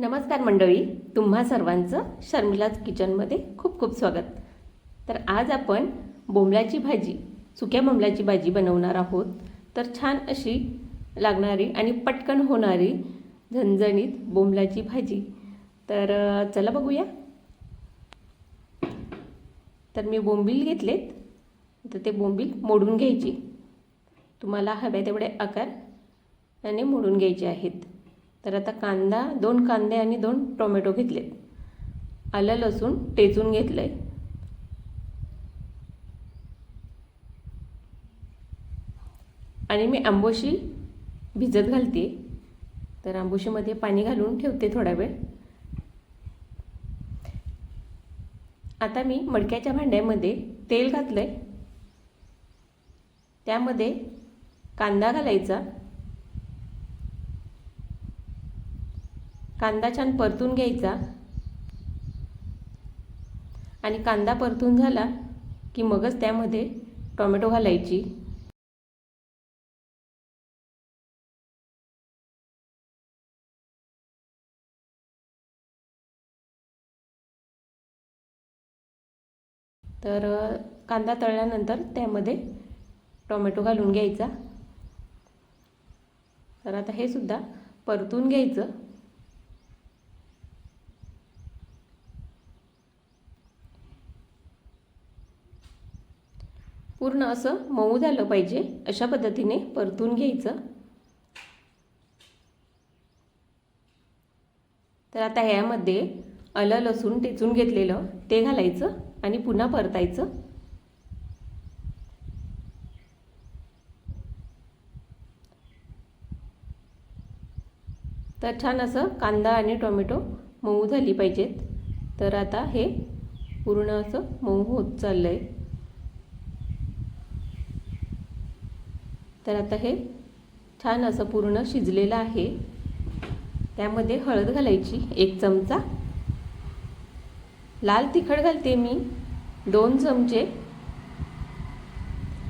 नमस्कार मंडळी तुम्हा सर्वांचं शर्मिलाज किचनमध्ये खूप खूप स्वागत. तर आज आपण बोंबलाची भाजी सुक्या बोंबलाची भाजी बनवणार आहोत. तर छान अशी लागणारी आणि पटकन होणारी झणझणीत बोंबलाची भाजी. तर चला बघूया. तर मी बोंबील घेतलेत. तर ते बोंबील मोडून घ्यायची. तुम्हाला हव्या तेवढे आकार आणि मोडून घ्यायचे आहेत. तर आता कांदा दोन कांदे आणि दोन टोमॅटो घेतलेत. आलं लसूण टेचून घेतलं आहे आणि मी आंबोशी भिजत घालते. तर आंबोशीमध्ये पाणी घालून ठेवते थोडा वेळ. आता मी मडक्याच्या भांड्यामध्ये तेल घातलं आहे त्यामध्ये कांदा घालायचा. कांदा छान परतून घ्यायचा. आणि कांदा परतून झाला की मगच त्यामध्ये टोमॅटो घालायची. तर कांदा तळल्यानंतर त्यामध्ये टोमॅटो घालून घ्यायचा. तर आता हे सुद्धा परतून घ्यायचं. पूर्ण असं मऊ झालं पाहिजे. अशा पद्धतीने परतून घ्यायचं. तर आता ह्यामध्ये आलं लसूण टेचून घेतलेलं ते घालायचं आणि पुन्हा परतायचं. तर छान असं कांदा आणि टोमॅटो मऊ झाली पाहिजेत. तर आता हे पूर्ण असं मऊ होत चाललं आहे तर आता हे छान असं पूर्ण शिजलेलं आहे. त्यामध्ये हळद घालायची एक चमचा. लाल तिखट घालते मी दोन चमचे.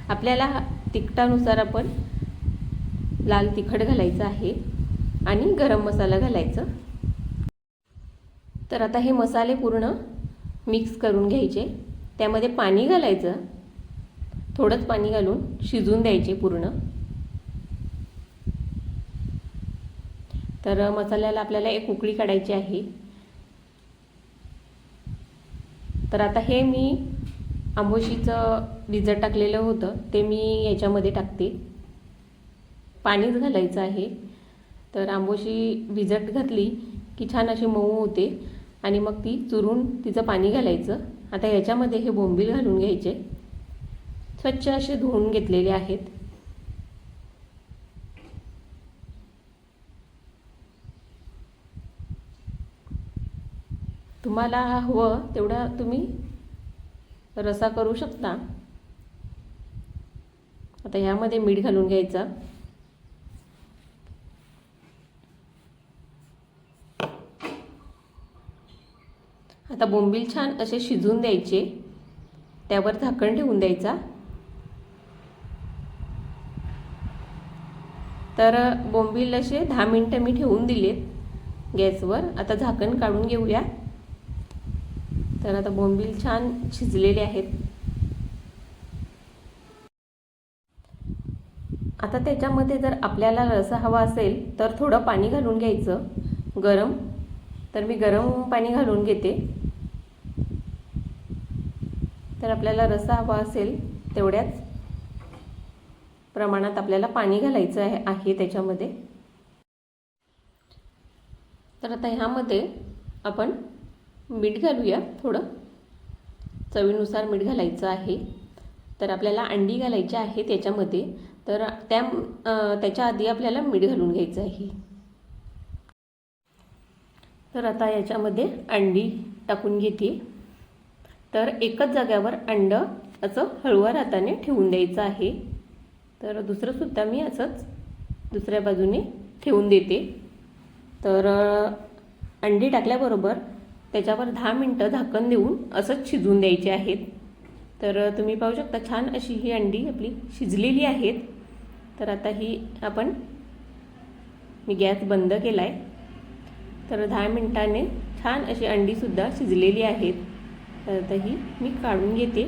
आपल्याला तिखटानुसार आपण लाल तिखट घालायचं आहे आणि गरम मसाला घालायचं. तर आता हे मसाले पूर्ण मिक्स करून घ्यायचे. त्यामध्ये पाणी घालायचं. थोडंच पाणी घालून शिजून द्यायचे पूर्ण. तर मसाल्याला आपल्याला एक उकळी काढायची आहे. तर आता हे मी आंबोशीचं भिजत टाकलेलं होतं ते मी याच्यामध्ये टाकते. पाणीच घालायचं आहे. तर आंबोशी भिजत घातली की छान अशी मऊ होते आणि मग ती चुरून तिचं पाणी घालायचं. आता याच्यामध्ये हे बोंबील घालून घ्यायचे. स्वच्छ असे धुवून घेतलेले आहेत. तुम्हाला हवं तेवढा तुम्ही रसा करू शकता. आता ह्यामध्ये मीठ घालून घ्यायचं. आता बोंबील छान असे शिजून द्यायचे. त्यावर झाकण ठेवून द्यायचा. तर बोंबील असे दहा मिनटं मी ठेवून दिलेत गॅसवर. आता झाकण काढून घेऊया. तर आता बोंबील छान शिजलेले आहेत. आता त्याच्यामध्ये जर आपल्याला रसा हवा असेल तर थोडं पाणी घालून घ्यायचं. गरम. तर मी गरम पाणी घालून घेते. तर आपल्याला रसा हवा असेल तेवढ्याच प्रमाणात आपल्याला पाणी घालायचं आहे आहे त्याच्यामध्ये. तर आता ह्यामध्ये आपण मीठ घालूया थोडं. चवीनुसार मीठ घालायचं आहे. तर आपल्याला अंडी घालायची आहे त्याच्यामध्ये. तर त्या त्याच्या आधी आपल्याला मीठ घालून घ्यायचं आहे. तर आता याच्यामध्ये अंडी टाकून घेते. तर एकच जाग्यावर अंड असं हळूवार हाताने ठेवून द्यायचं आहे. तर दुसरंसुद्धा मी असंच दुसऱ्या बाजूने ठेवून देते. तर अंडी टाकल्याबरोबर त्याच्यावर दहा मिनटं झाकण देऊन असंच शिजवून द्यायचे आहेत. तर तुम्ही पाहू शकता छान अशी ही अंडी आपली शिजलेली आहेत. तर आता ही आपण मी गॅस बंद केला आहे तर दहा मिनटाने छान अशी अंडीसुद्धा शिजलेली आहेत. तर आता ही मी काढून घेते.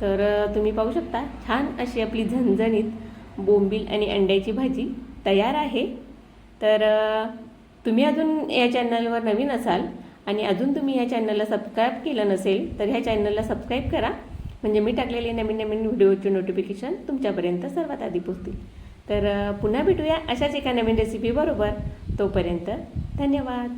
तर तुम्ही पाहू शकता छान अशी आपली झणझणीत बोंबील आणि अंड्याची भाजी तयार आहे. तर तुम्ही अजून या चॅनलवर नवीन असाल आणि अजून तुम्ही या चॅनलला सबस्क्राईब केलं नसेल तर ह्या चॅनलला सबस्क्राईब करा. म्हणजे मी टाकलेले नवीन नवीन व्हिडिओचे नोटिफिकेशन तुमच्यापर्यंत सर्वात आधी पोचतील तर पुन्हा भेटूया अशाच एका नवीन रेसिपीबरोबर तोपर्यंत धन्यवाद.